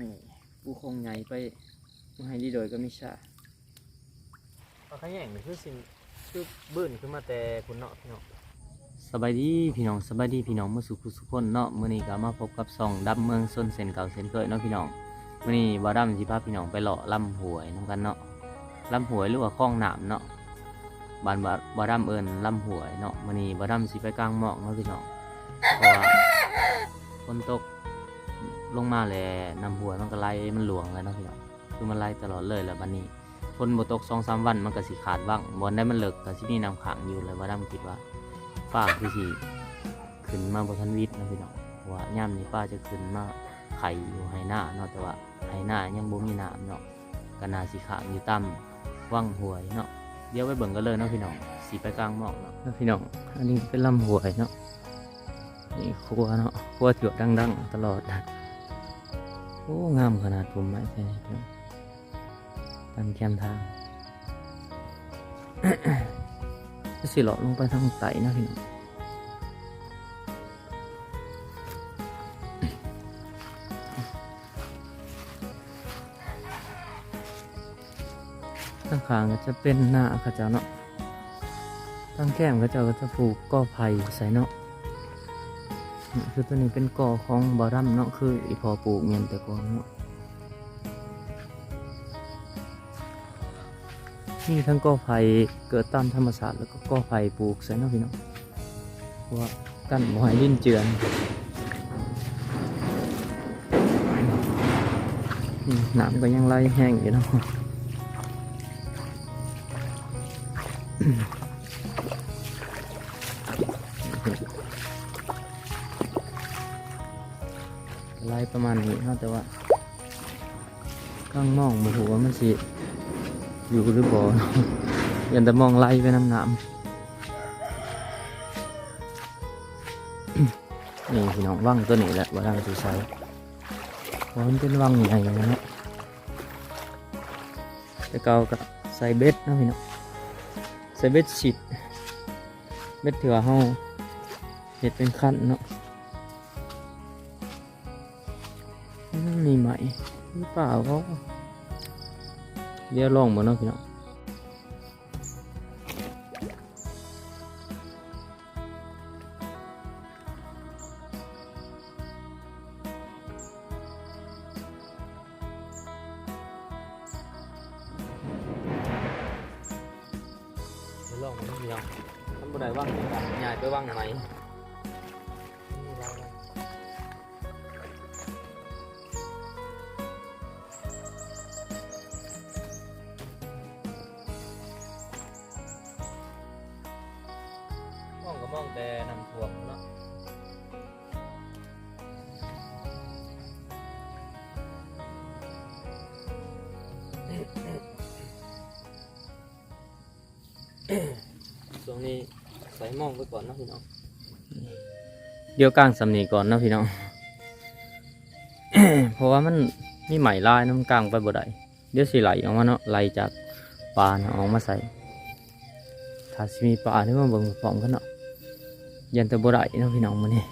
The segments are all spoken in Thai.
นี่ปูคงใหญ่ไปมาให้ดีโดยก็ไม่ใช่ปลาขยงนี่คือสิ่งคือบื้นขึ้นมาแต่คุณเนาะพี่เนาะสบายดีพี่น้องสบายดีพี่น้องเมื่อสุขสุขคนเนาะมื้อนี้ก็มาพบกับซองดับเมืองส้นเส้นเก่าเส้นเคยเนาะพี่น้องมื้อนี้บ่ดำสิพาพี่น้องไปเลาะลำหวยนํกันเนาะลำหวยหรือว่าคลองน้ำเนาะบ้านบ่บ่ดำเอิ้นลำหวยเนาะมื้อนี้บ่ดำสิไปกลางหมอกเนาะพี่น้องเพราะว่าฝนตก ลงมาแล้วน้ำหัวมันก็ไหลมันหลวงเลยเนาะพี่น้องคือมันไหลตลอดเลยแล้วบัดนี้ฝนบ่ตก2-3วันมันก็สิขาดบ้างบ่ได้มันเลิกก็สิมีน้ำขังอยู่เลยบ่ดำคิดว่าป้าคือสิขึ้นมาบนทันวิทย์นะพี่น้องว่าย่ำนี้ป้าจะขึ้นมาไข่อยู่ไหหน้าเนาะแต่ว่าไหหน้ายังบ่มีน้ำเนาะก็นาสิขามอยู่ต่ำว่างหวยเนาะเดี๋ยวไปเบิ่งกันเลยเนาะพี่น้องสีไปกลางหมอกเนาะเนาะพี่น้องอันนี้เป็นลำหวยเนาะนี่ครัวเนาะครัวเถือดัง ๆ ตลอด โอ้งามขนาดผมไม่ใช่พี่น้งตามแคมทางจะสิเลาะลงไปทางไตนะพี่น้องข้างขางก็จะเป็นหน้าข้าเจ้าเนาะตั้งแก้มขาเจ้าก็จะผูกก้อไผ่ใส่เนาะ คือตัวนี้เป็นก่อของบอรัมเนาะคืออีพอปลูกเงียนแต่ก่อนเนาะนี่ทั้งก่อไผ่เกิดตามธรรมชาติแล้วก็ก่อไผ่ปลูกใส่เนาะพี่น้องเพราะว่ากันบ่ให้ลิ้นเจือนน้ำก็ยังไหลแห้งอยู่เนาะ ข้างมองบ่หูว่ามันสิ อยู่หรือบ่เนาะยันแต่มองไล่ไปน้ำน้ำนี่พี่น้องว่างตัวนี้แหละว่าดังสิใช้เพรามันเป็นว่างใหญ่นะเนาะแต่เก่าก็ใส่เบ็ดนะพี่น้องใส่เบ็ดฉีดเบ็ดถือว่าเฮาเห็ดเป็นขั้นเนาะ หรือเปล่าเขาเดี๋ยร้องมาเนาะพี่น้อง แต่น้ำท่วมเนาะช่วงนี้ใส่หมองไปก่อนเนาะพี่น้องเดี๋ยวกลางสำนีก่อนเนาะพี่น้อง เพราะว่ามันมีไหมลายเนาะกลางไปบ่ได้เดี๋ยวสิไหลออกมาเนาะไหลจากปลาเนาะออกมาใส่ถ้าสิมีปลาที่มาเบิ่งพร้อมกันเนาะ ยันแต่บ่ได้เนาะพี่น้องมื้อนี้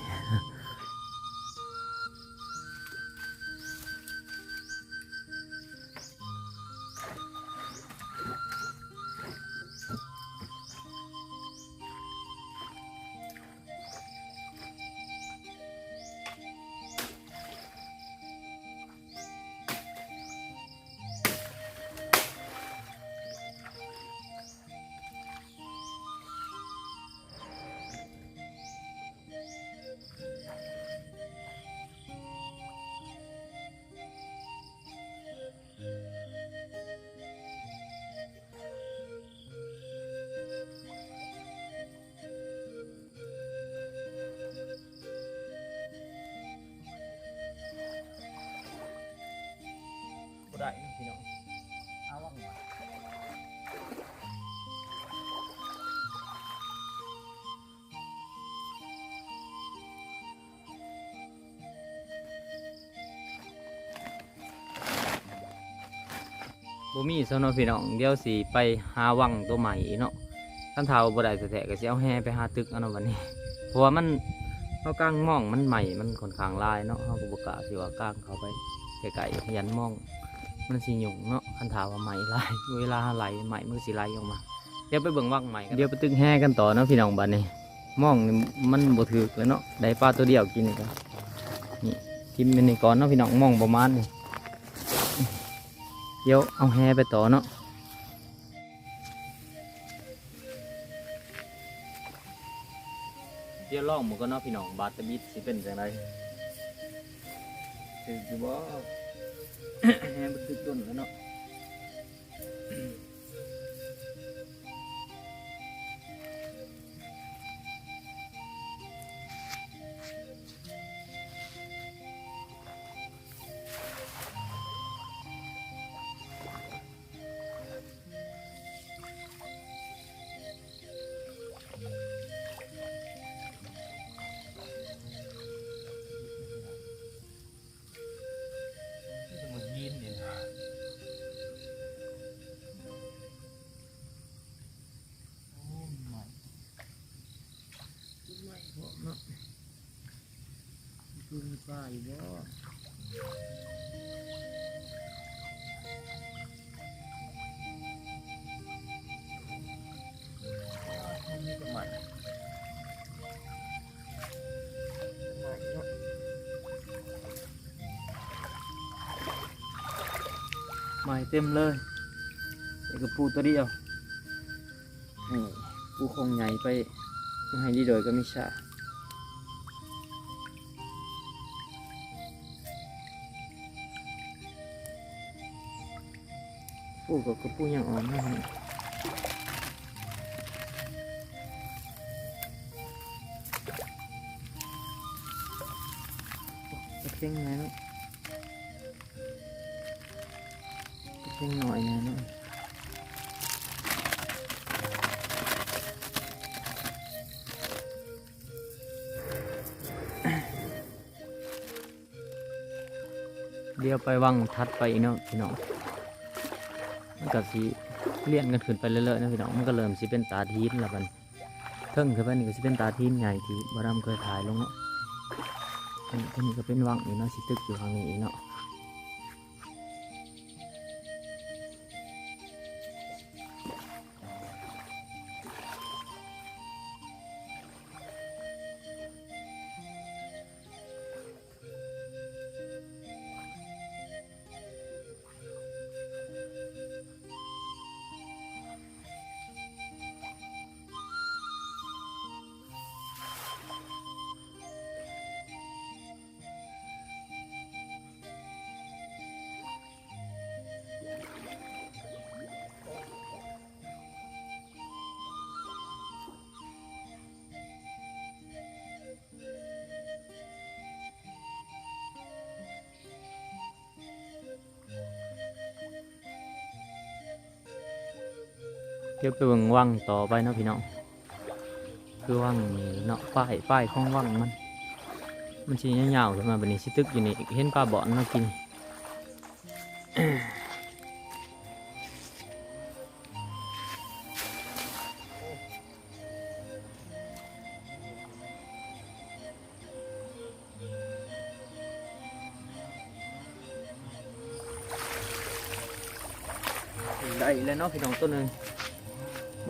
ได้พี่น้องเอาว่าไงบ่มีซะเนพี่น้องเดี๋ยวสิไปหาวังตัวใหม่เนาะท่านเฒ่าบ่ได้แท้ก็สิเอาแห่ไปหาตึกอาเนาะวันนี้ เพราะว่ามันเฮากลางมองมันใหม่มันค่อนข้างลายเนาะเฮาก็บ่กล้าสิว่ากลางเขาไปไก่ๆยันมอง มันสิหยุ่งเนาะคันถามว่าไหมไหลเวลาไหลไหมมันก็สิไหลออกมา เดี๋ยวไปเบิ่งว่างใหม่เดี๋ยวไปตึกแห่กันต่อเนาะพี่น้องบัดนี้มองนี่มันบ่ถือเลยเนาะได้ปลาตัวเดียวกินก็นี่ทิมเป็นนี่ก่อนเนาะพี่น้องมองประมาณนี้เดี๋ยวเอาแห่ไปต่อเนาะเดี๋ยวลองหมูก็เนาะพี่น้องบาดตะบิดสิเป็นจังไดถืออยู่ บ่แห่มันตึกต้นแล้วเนาะ อมีป้าอยู่บ่มันมีประมาณประมาณเนาะใหม่เต็มเลยใส่กระปูตัวเดียวนี่ปูคงใหญ่ไปยังให้ดีโดยก็ไม่ใช่ ปูกับกระปูยังอ่อนนะครับจะเพ่งไงเนาะเพ่งหน่อยนะเนาะเดี๋ยวไปวังทัดไปเนาะพี่น้อง มันก็สิเลี่ยนกันขึ้นไปเรื่อยๆนะพี่น้องมันก็เริ่มสิเป็นตาทีนแล้วกันเทิงขึ้นไปนี่ก็สิเป็นตาทีนใหญ่ที่บารมเคยถ่ายลงเนาะอันนี้อันนี้ก็เป็นวังอีกเนาะสิตึกอยู่ทางนี้อีกเนาะ เดี๋ยวไปเบิ่งวังต่อไปเนาะพี่น้องคือวังนี่เนาะป้ายป้ายของวังมัน มันชี้ยาวๆขึ้นมาแบบนี้สิตึกอยู่นี่เห็นปลาบ่อนมากินได้แล้วเนาะพี่น้องตัวหนึ่ง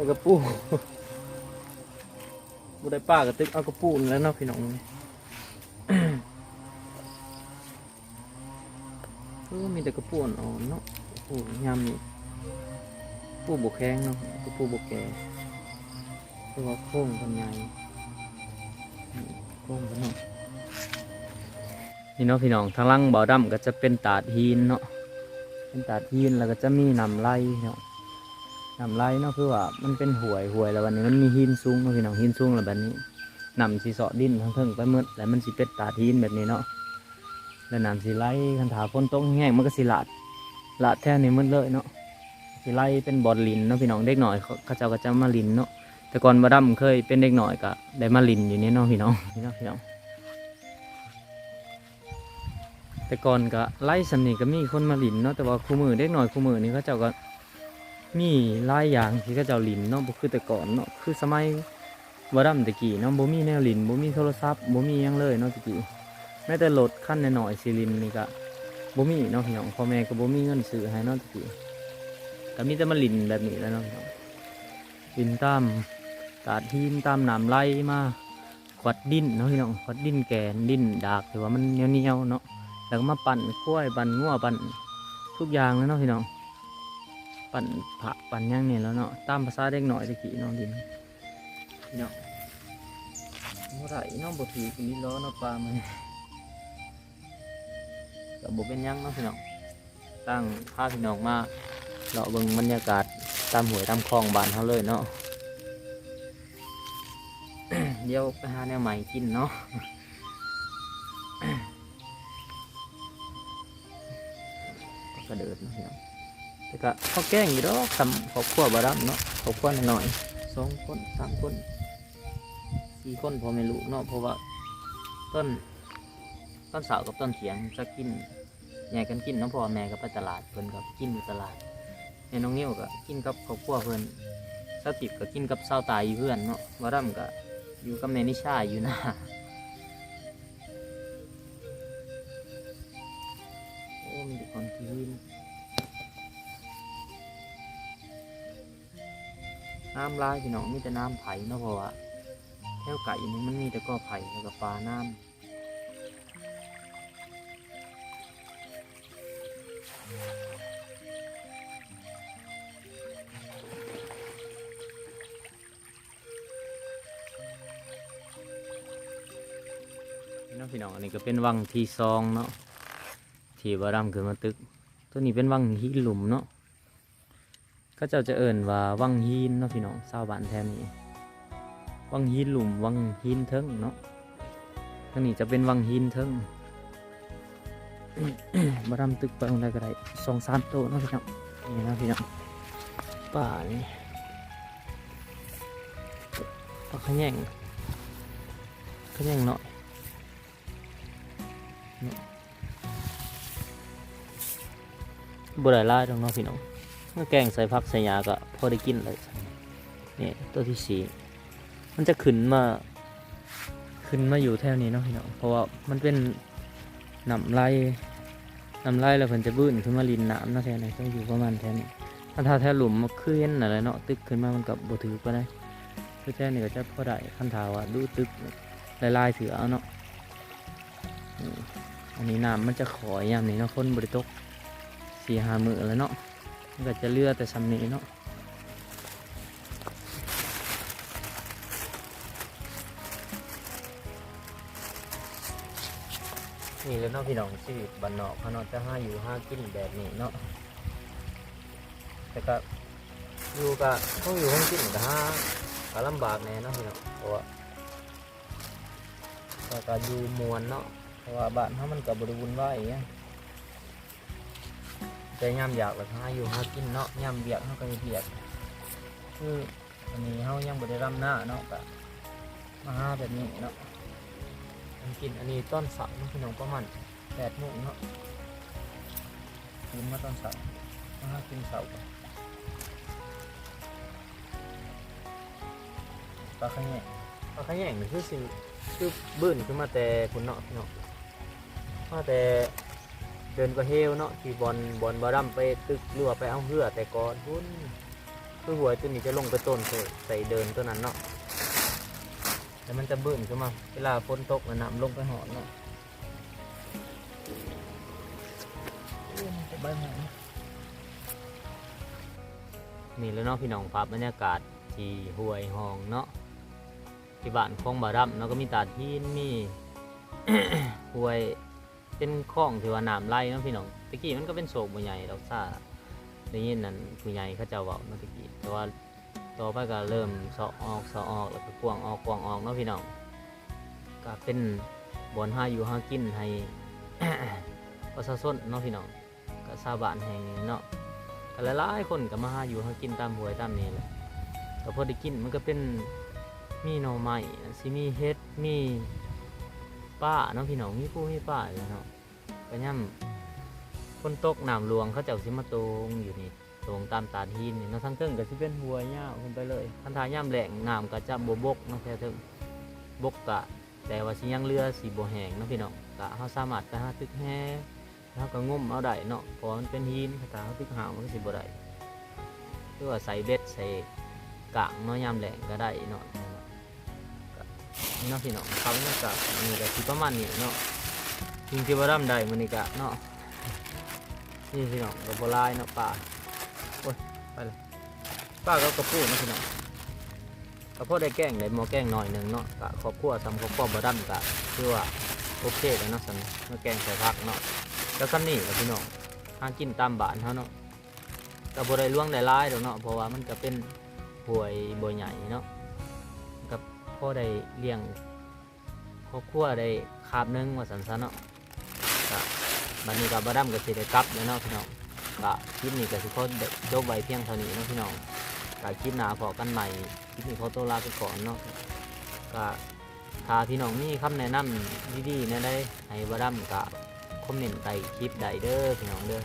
มันกระปูบุได้ป้ากระตึกเอากระปูนแล้วเนาะพี่น้องเออมีแต่กระปูอ่อนเนาะกระปูยำนี่ปูบกแข้งเนาะกระปูบกแก่ตัวโค้งกันใหญ่โค้งกันเนาะนี่เนาะพี่น้องทางล่างบ่อดำก็จะเป็นตาดฮีนเนาะเป็นตาทีนแล้วก็จะมีนำไล่เนาะ นำไล่เนาะคือว่ามันเป็นหวยหวยแล้ววันนี้มันมีหินสูงเนาะพี่น้องหินสูงแล้วแบบนี้นำสีเสาะดินทั้งเทิงไปหมืดแล้วมันสิเป็นตาทีนแบบนี้เนาะแล้วนำสีไล่คันถาฝนตกแห้งมันก็สิหลาดหลาดแท้นี่มืดเลยเนาะสีไล่เป็นบอลลินเนาะพี่น้องเด็กหน่อยเขาเจ้าก็จะมาลินเนาะแต่ก่อนบาดํเคยเป็นเด็กหน่อยก็ได้มาลินอยู่นี่เนาะพี่น้องพี่น้องพี่น้องแต่ก่อนก็ไล่สำนีก็มีคนมาลินเนาะแต่ว่าคู่มือเด็กหน่อยคู่มือนี่เขาเจ้าก็ มีหลายอย่างที่เขาเจ้าหลินเนาะบ่คือแต่ก่อนเนาะคือสมัยวัดดำตะกี้เนาะบ่มีแนวหลินบ่มีโทรศัพท์บ่มีหยังเลยเนาะตะกี้แม้แต่รถคันน้อยๆสิลินนี่ก็บ่มีเนาะพี่น้องพ่อแม่ก็บ่มีเงินซื้อให้เนาะตะกี้ก็มีแต่มาลินแบบนี้แล้วเนาะพี่น้องลินตามตาดหินตามน้ำไหลมาขวัดดินเนาะพี่น้องขวัดดินแกนดินดากที่ว่ามันเหนียวๆเนาะแล้วก็มาปั่นกล้วยปั่นงัวปั่นทุกอย่างเลยเนาะพี่น้อง ปั่นผักปั่นย่างนี่แล้วเนาะตามภาษาเด็กหน่อยตะกี้น้องดินพี่น้องเมื่อไรน้องบ่ถือกินนี่ล้อเนาะปลามันก็บ่เป็นหยังเนาะพี่น้องตั้งพาพี่น้องมาเลาะเบิ่งบรรยากาศตามหวยตามคลองบ้านเขาเลยเนาะเดี๋ยวไปหาแนวใหม่กินเนาะก็เดินเนาะพี่น้อง แต่ก็ข้าวแกงอยู่ดอกทำครอบครัวบารัมเนาะครอบครัวหน่อยสองคนสามคนสี่คนพอไม่รู้เนาะเพราะว่าต้นต้นเสาวกับต้นเถียงจะกินแย่กันกินน้องพ่อแม่ก็ไปตลาดเพิ่นก็กินอยู่ตลาดแม่น้องนิ้วก็กินกับครอบครัวเพิ่นสาติบก็กินกับสาวตายอยู่เพื่อนเนาะวารัมก็อยู่กับแม่นิชาอยู่นะโอ้มีคนกิน น้ำลายพี่น้องมีแต่น้ำไผ่เนาะเพราะว่าแถวไก่นี่มันมีแต่ก็ไผ่แล้วก็ปลาน้ำพี่น้องพี่น้องอันนี้ก็เป็นวังที่ซองเนาะที่บารามขึ้นมาตึก ตัวนี้เป็นวังหินหลุมเนาะ ก็เจ้าจะเอิ่นว่าวังหินเนาะพี่น้องชาวบ้านแถวนี้วังหินหลุมวังหินเทิงเนาะตัวนี้จะเป็นวังหินเทิงบารมตึกไปตรงใดก็ได้สองสามโตเนาะพี่น้องนี่นะพี่น้องป่านี่ป่าขะแยงขะแยงเนาะบได้หลายดอกเนาะพี่น้อง เมื่อแกงใส่ผักใส่ยาก็พอได้กินเลยนี่ตัวที่สี่มันจะขึ้นมา ขึ้นมาอยู่แถวนี้เนาะพี่น้องเพราะว่ามันเป็นน้ำไหน้ำไหลแล้วเพิ่นจะบื้นขึ้นมาลินน้ำนะแถวนี้ต้องอยู่ประมาณแถวนี้ถ้าถ้าแถวหลุมมันขึ้นอะไรเนาะตึกขึ้นมามันกับบ่ถือก็ได้คือแถวนี้ก็จะพอได้คันถาว่าดูตึกลายๆถือเอาเนาะอันนี้น้ำมันจะขอยยามนี้เนาะคนบริตกสี่หามือแล้วเนาะ มันก็จะเลือแต่ซ้ำนีเนาะนี่แล้วเนาะพี่น้องชีวิตบ้านนอกเขาเนาะจะห้าอยู่ห้ากินแบบนี้เนาะแต่ก็อยู่กับต้องอยู่ห้องกินก็ห้าก็ลำบากแน่เนาะพี่น้องเพราะว่าแต่ก็อยู่มวนเนาะเพราะว่าบ้านเขามันกับบริบูรณ์ว่าอย่างเงี้ย แต่ยมอยากแบบหาอยู่หากินเนาะยามเบียกเขาก็เบียกคืออันนี้เขายังบริรำหน้าเนาะก็มาหาแบบนี้เนาะอันกินอันนี้ต้นเสาเนาะพี่น้องประมาณแปดโมงเนาะกินมาต้นเสามาหากินเสาก่อนปลาขะแยงปลาขะแยงนี่คือสิ่งคือบิ้นขึ้นมาแต่คุณเนาะพี่เนาะมาแต่ เดินก็เฮวเนาะที่บอลบอลบารัมไปตึกหรือว่าไปเอาเหือแต่ก่อนพุ่นคือหัวตัวนี้จะลงไปต้นใส่ใส่เดินตัวนั้นเนาะแต่มันจะเบิ้นขึ้นมาเวลาฝนตกน่ะน้ำลงไปหอดเนาะนี่แล้วเนาะพี่น้องภาพบรรยากาศที่ห้วยหองเนาะที่บ้านคลองบารัมเนาะก็มีตาดหินมีห้วย เป็นคลองที่ว่าน้ำไหลเนาะพี่น้องตะกี้มันก็เป็นโศกบ่ใหญ่ดอกซ่าได้ยินนั่นผู้ใหญ่เขาเจ้าเว้าเนาะตะกี้แต่ว่าต่อไปก็เริ่มเสาะออกเสาะออกแล้วก็กวางออกกวางออกเนาะพี่น้องก็เป็นบ่อนหาอยู่หากินให้ประชาชนเนาะพี่น้องก็ชาวบ้านแห่งนี้เนาะก็หลายๆคนก็มาหาอยู่หากินตามหวยตามนี้แหละก็พอได้กินมันก็เป็นมีหน่อไม้สิมีเฮ็ดมี ป้าเนาะพี่น้องมีผู้มีป้าอยู่เนาะก็ย่ำคนตกน้ำหลวงเขาเจ้าสิมาตรงอยู่นี่ตรงตามตาดหินนี่เนาะทั้งเทิงก็สิเป็นหัวยาขึ้นไปเลยคันทาย่ำแหลงน้ำก็จะบบกเนาะแค่เทิงบกกะ แต่ว่าสิยังเรือสีบ่แหงเนาะพี่น้องกะเฮาสามารถไปหาตึกแฮหเขาก็งมเอาได้เนาะพราะมันเป็นหินถ้าเขาตึกหามันก็สิบ่ได้หรือว่าใส่เบ็ดใส่กางเนาะยามแหลงก็ได้เนาะ เนาะพี่น้องครับนี่ก็อันนี้ก็สิประมาณนี้เนาะจริงที่ว่าร่ำได้มันนี่ก็เนาะนี่พี่น้องก็บ่หลายเนาะป่าโอ้ยไปเลยป้าก็กระปูเนะพี่น้องก็พอได้แกล้งได้หมอแกล้งหน่อยหนึ่งเนาะก็ครอบครัวทำครอบครัวบ่ร่ำก็คือว่าโอเคแล้วเนาะสันเมื่อแกงใส่ผักเนาะแล้วซ้ำนี่แหละพี่น้องหากินตามบ้านเขาเนาะกับบได้ล่วงได้ร้ายดอกเนาะเพราะว่ามันก็เป็นหวยบัวใหญ่เนาะ อได้เลี้ยงครอบครัวได้คาบหนึงว่าสันซะเนาะก็บัดนี้กับบาดัมกับสิได้กลับแล้วเนาะพี่น้องก็คลิปนี้ก็สิขอจบไว้เพียงเท่านี้เนาะพี่น้องก็คลิปหน้าพอกันใหม่คลิปนี้ขอตัวลาไปก่อนเนาะก็ถ้าพี่น้องมีคำแนะนำดีๆแนะได้ให้บาดัมก็คอมเมนต์ใต้คลิปใดเด้อพี่น้องเด้อ